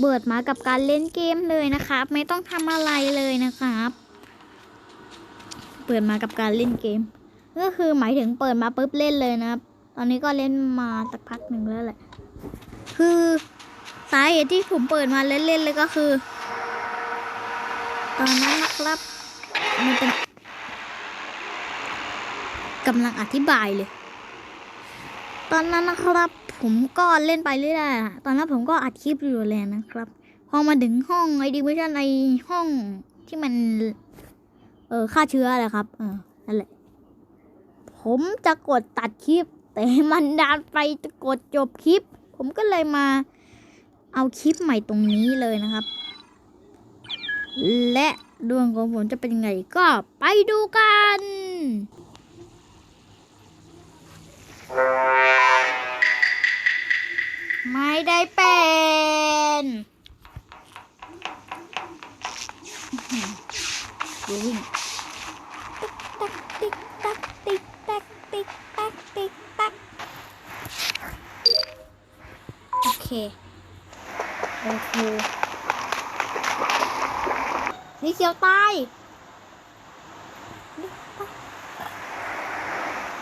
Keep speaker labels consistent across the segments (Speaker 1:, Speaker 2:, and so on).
Speaker 1: เบิดมากับการเล่นเกมเลยนะครับ ไม่ต้องทำอะไรเลยนะครับ เปิดมากับการเล่นเกม ก็คือหมายถึงเปิดมาปุ๊บเล่นเลยนะครับ ตอนนี้ก็เล่นมาสักพักหนึ่งแล้วแหละ คือสาเหตุที่ผมเปิดมาเล่นๆเลยก็คือ ตอนนั้นนะครับมันเป็นกำลังอธิบายเลย ตอนนั้นนะครับ ผมก็เล่นไปเรื่อยๆะตอนนั้นผมก็อัดคลิปอยู่เลยนะครับ พอมาถึงห้องไอดีไม่ใช่ในห้องที่มัน เออฆ่าเชื้อแหละครับ เออนั่นแหละ ผมจะกดตัดคลิป แต่มันดันไปจะกดจบคลิป ผมก็เลยมาเอาคลิปใหม่ตรงนี้เลยนะครับ และดวงของผมจะเป็นไงก็ไปดูกัน ไม่ได้เป็นดูวิ่งติ๊กตักติ๊กตักติ๊กตักติ๊กตักติ๊กตักโอเค โอเคสีเขียวตาย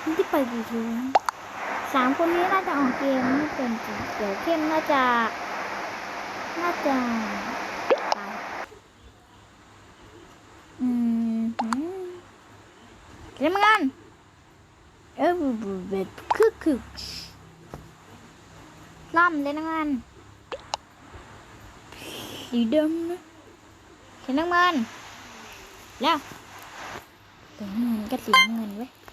Speaker 1: นี่ที่ไปกี่ทีแล้ว สามคนนี้น่าจะออกเกมไม่เป็นจริงเดี๋ยวเข้มน่าจะ น่าจะตายอืมหืมเล่นมันเออเบ็ดคึกคึกล่ำเล่นมันสีดำนะเห็นน้ำมันแล้วตัวเงินก็สีเงินไว้ย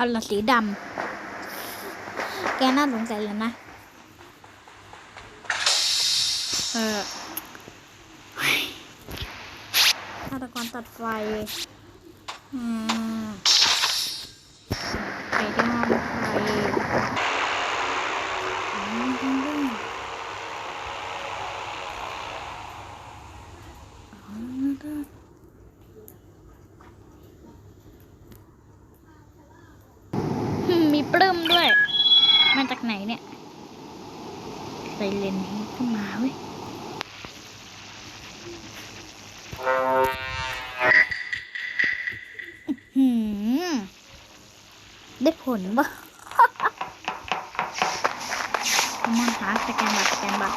Speaker 1: เอาละสีดำ แกน่าสงสัยเลยนะ เออฆาตกรตัดไฟ อืมไปที่ห้องไฟ อืมอืมมีปลื้มด้วยมาจากไหนเนี่ยใส่เลนส์นี้ขึ้นมาเว้ยหืมได้ผลปะมันหาสแกนบัตรสแกนบัตร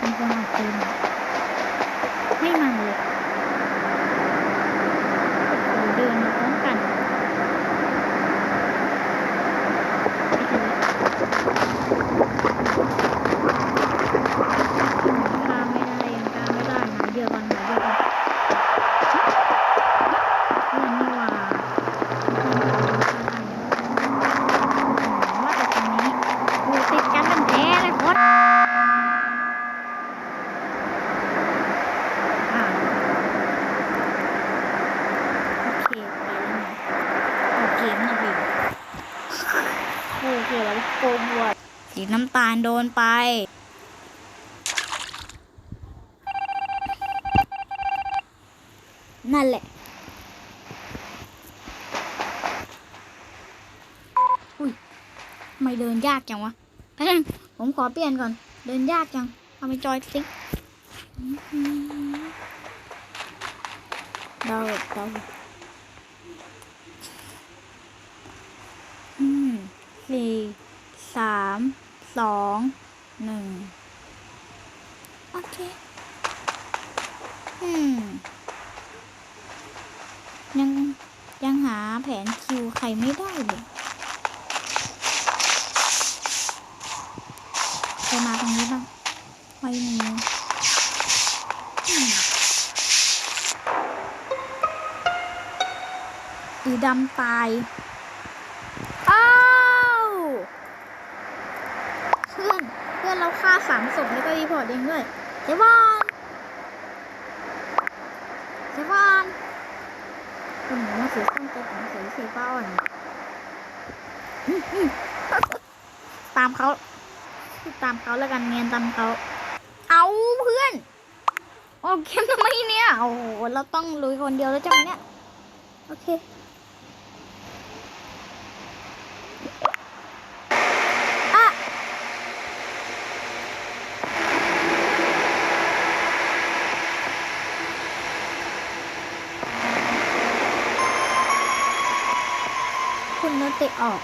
Speaker 1: มีคนหาปืนไม่มาเลยโอ้โหเดินมาพร้อมกันไม่เป็นไรฆ่าไม่ได้ยังฆ่าไม่ได้หาเหยื่อก่อนหาเหยื่อก่อน เพื่อนนี่หว่าว่าแต่ตรงนี้อยู่ติดกันเป็นแท้เลยพดอ่าโอเคไปแล้วไงโอเคนะพี่โอเคแล้วโกงวัว สีน้ำตาลโดนไป นั่นแหละอุ้ยไม่เดินยากจังวะแป๊บนึงผมขอเปลี่ยนก่อน เดินยากจังเอาไปจอยสิเดาเดาอืมสี่สาม สองหนึ่งโอเค อืม ยัง ยังหาแผนคิวใครไม่ได้เลยใครมาตรงนี้บ้างไม่มีอืมอีดำตาย อ้าวเพื่อน เพื่อนเรา ฆ่าสามศพแล้วก็รีพอร์ตเองด้วยเซวอนเซวอนคุณหมอมาสีส้มตัวของสีสีฟ้าอ่อนตามเขาตามเขาแล้วกันเนียนตามเขา เอาเพื่อนออเกมทำไมเนี่ย โอ้โห เราต้องลุยคนเดียวแล้วใช่ไหมเนี่ย โอเค อะคุณโนเตะ ออก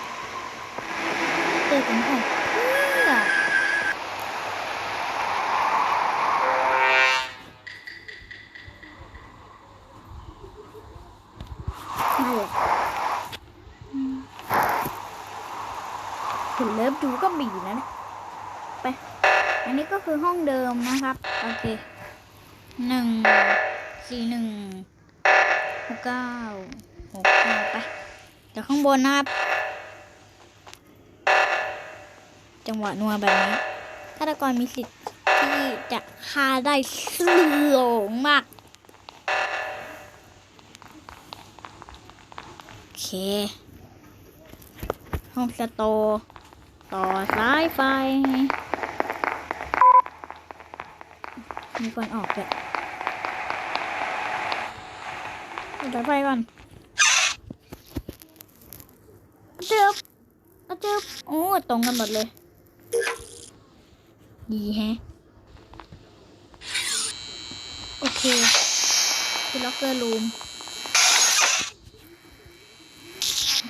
Speaker 1: เตะผมออกเพื่อนั่นแหละอืมเห็นเลิฟดูก็มีนะเนี่ยไป อันนี้ก็คือห้องเดิมนะครับ โอเคหนึ่งสี่หนึ่งหกเก้าหกเก้าไป เดี๋ยวข้างบนนะครับ จังหวะนัวแบบนี้ฆาตกรมีสิทธิ์ที่จะฆ่าได้สูงมาก โอเค ห้องสโตต่อสายไฟ มีก่อนออกเลยต่อสายไฟก่อน เจ็บอะเจ็บโอ้ตรงกันหมดเลย ดีแฮะ โอเคคือล็อกเกอร์รูม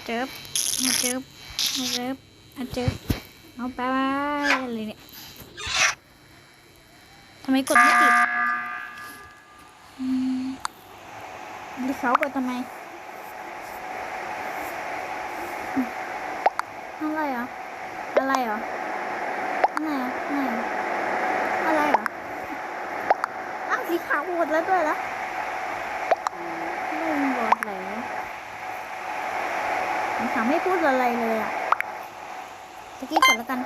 Speaker 1: เจิบมาเจิบมาเจิบมาเจิบเอาไปอะไรเนี่ยทำไมกดไม่ติดหรือเขากดทำไมอืม อะไรเหรอะไรออะไรเหรอะไรเหรออะไรเหรออ้าวสีขาวหมดแล้วด้วยล้วไม่หมดแล้วมันทำให้พูดอะไรเลยอะสกี้กดแล้วกัน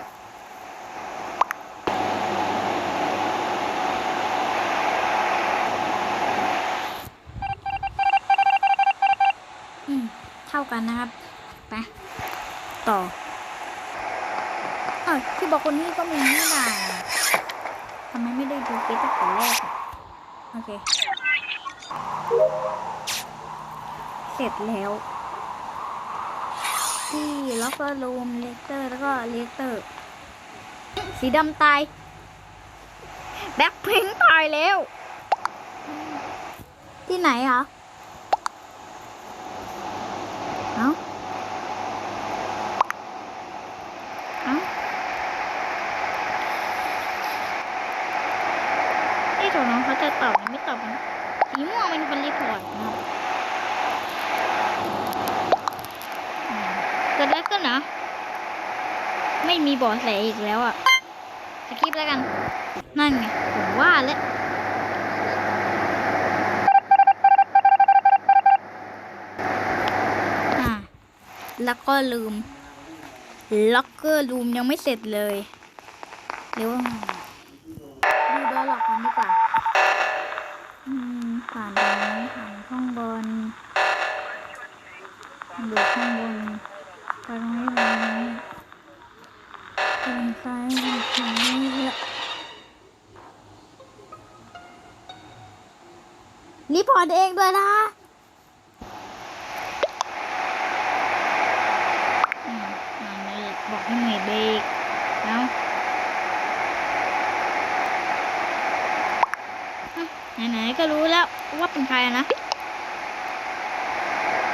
Speaker 1: อืมเท่ากันนะครับ ไป ต่ออ้าที่บอกคนนี้ก็มีนี่นาทำไมไม่ได้ดูคลิตั้งแต่แรกอะโอเค เสร็จแล้ว ที่ล็อกเกอร์รูมเลเตอร์แล้วก็เลเตอร์ สีดำตาย แบ็คพิงตายแล้ว ที่ไหนเหรอ เอ้า เอ้าที่ตัวน้องเขา จะตอบหรือไม่ตอบนะสีม่วงเป็นรีพอร์ตนะเกิดอะไรขึ้นเหรอไม่มีบอแสอีกแล้วอะสกิปแล้วกัน นั่นไงผมว่าแล้วอ่าแล้วก็ลืม ล็อกเกอร์รูมยังไม่เสร็จเลยเดี๋ยว ผ่านตรงนี้ผ่านข้างบนดูข้างบนไปตรงนี้ตรงนี้ทางซ้ายทางนี้ละรีพอร์ตเองด้วยนะอืมนั่นแหละบอกให้เมย์เบรกแล้วไหนๆ ก็รู้แล้วว่าเป็นใครนะ